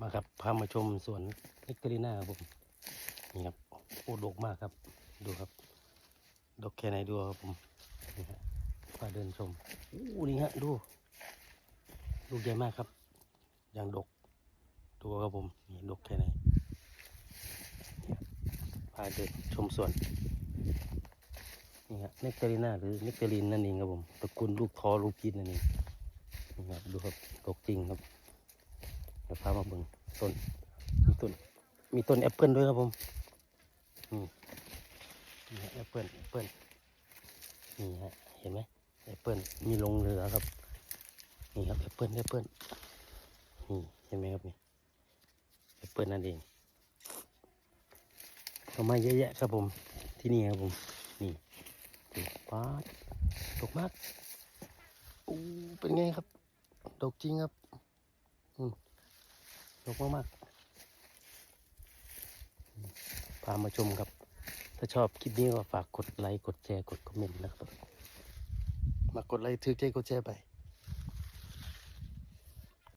มาครับพามาชมสวนนิกเตอรีน่าครับผมนี่ครับโอ้ดกมากครับ ดูครับ ดกแค่ไหนดูครับผมนี่ฮะพาเดินชมอู้นี่ฮะดูลูกใหญ่มากครับ อย่างดกดูครับผมนี่ดกแค่ไหนนี่ครับพาเดินชมสวนนี่ฮะนิกเตอรีน่าหรือนิกเตอรีนนั่นเองครับผมตระกูลลูกทอลูกกินนั่นเองนี่ครับดูครับดกจริงครับ เดี๋ยวพามาเบิ่งต้นมีต้นมีต้นแอปเปิลด้วยครับผมนี่นี่แอปเปิลแอปเปิลนี่ฮะเห็นไหมแอปเปิลมีลงเรือครับนี่ครับแอปเปิลแอปเปิลนี่เห็นไหมครับนี่แอปเปิลนั่นเองต้นไม้เยอะแยะครับผมที่นี่ครับผมนี่ดูป้าดดกมากอู้เป็นไงครับดกจริงครับ อือ ดกมากๆ พามาชมครับ ถ้าชอบคลิปนี้ก็ฝากกดไลค์ กดแชร์ กดคอมเมนต์นะครับ มากดไลค์ถือใจกดแชร์ไป